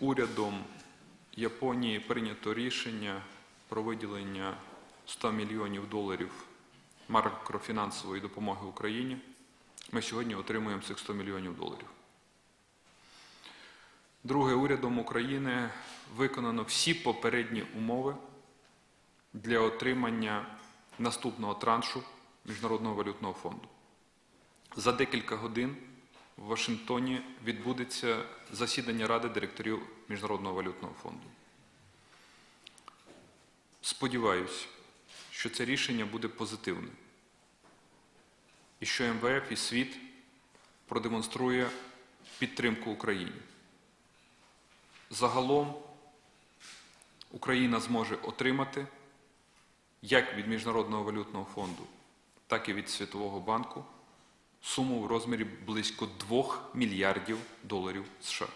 урядом Японії прийнято рішення про виділення 100 мільйонів доларів макрофінансової допомоги Україні. Ми сьогодні отримуємо цих 100 мільйонів доларів. Друге, урядом України виконано всі попередні умови для отримання наступного траншу Міжнародного валютного фонду. За декілька годин в Вашингтоні відбудеться засідання Ради директорів Міжнародного валютного фонду. Сподіваюсь, що це рішення буде позитивним і що МВФ і світ продемонструє підтримку Україні. Загалом Україна зможе отримати як від Міжнародного валютного фонду, так і від Світового банку суму в розмірі близько 2 мільярдів доларів США.